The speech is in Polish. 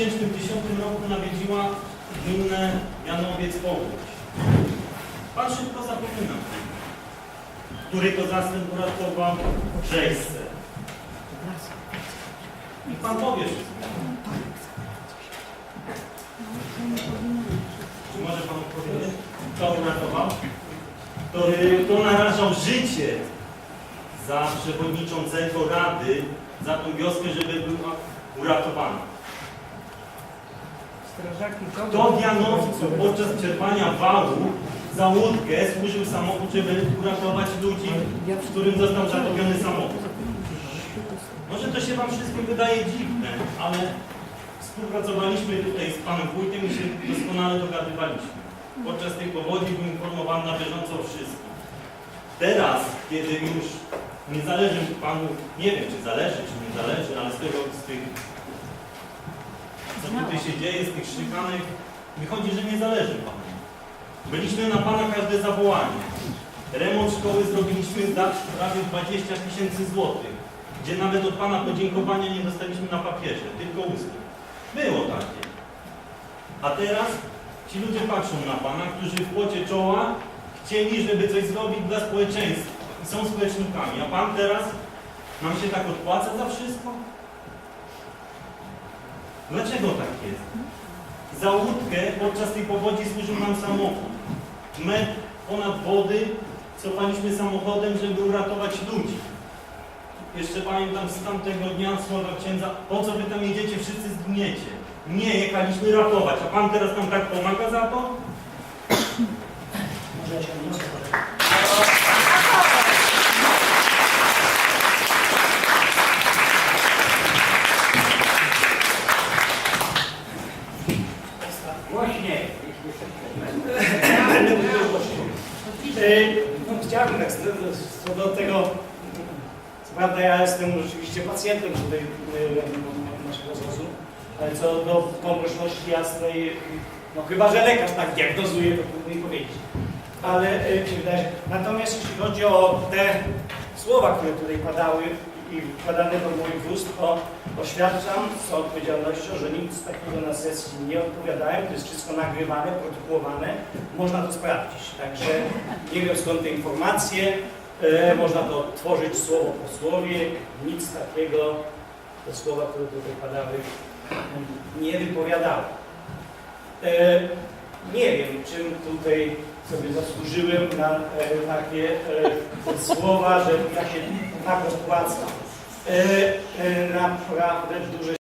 2010 roku nawiedziła gminę Janowiec Powódź. Pan szybko zapomina. Który to zastęp uratował Rzeźce. I pan powie. Czy może pan odpowiedzieć? Kto uratował? Który, kto narażał życie za przewodniczącego Rady, za tą wioskę, żeby była uratowana. Strażaki Kto w Janowcu podczas czerpania wału za łódkę służył samochód, żeby uratować ludzi, w którym został zatopiony samochód? Może to się Wam wszystkim wydaje dziwne, ale współpracowaliśmy tutaj z Panem Wójtem i się doskonale dogadywaliśmy. Podczas tej powodzi był informowany na bieżąco o wszystkim. Teraz, kiedy już nie zależy Panu, nie wiem czy zależy, czy nie zależy, ale z tego, z tych, co tutaj się dzieje, z tych szykanek, wychodzi, że nie zależy Panu. Byliśmy na Pana każde zawołanie. Remont szkoły zrobiliśmy za prawie 20 tysięcy złotych, gdzie nawet od Pana podziękowania nie dostaliśmy na papierze, tylko ustne. Było takie. A teraz ci ludzie patrzą na Pana, którzy w pocie czoła chcieli, żeby coś zrobić dla społeczeństwa są społecznikami. A Pan teraz nam się tak odpłaca za wszystko? Dlaczego tak jest? Za łódkę podczas tej powodzi służył nam samochód. Metr ponad wody cofaliśmy samochodem, żeby uratować ludzi. Jeszcze pamiętam z tamtego dnia słowa księdza, po co wy tam jedziecie, wszyscy zginiecie. Nie, jechaliśmy ratować, a pan teraz nam tak pomaga za to? Może się Będę. E, No, chciałbym tak co do- tego, co prawda ja jestem rzeczywiście pacjentem tutaj e, naszego ZOZ-u, ale co do pomyślności jasnej, no chyba, że lekarz tak diagnozuje, to trudno mi powiedzieć. Ale e, mi się wydaje, że natomiast jeśli chodzi o te słowa, które tutaj padały i wkładane do moich ust, to oświadczam z odpowiedzialnością, że nic takiego na sesji nie odpowiadałem, to jest wszystko nagrywane, protokołowane, można to sprawdzić. Także nie wiem skąd te informacje, e, można to tworzyć słowo po słowie, nic takiego, te słowa, które tutaj padały, nie wypowiadałem. E, nie wiem, czym tutaj sobie zasłużyłem na e, takie e, słowa, że ja się tak odpłacam. E, e, naprawdę duże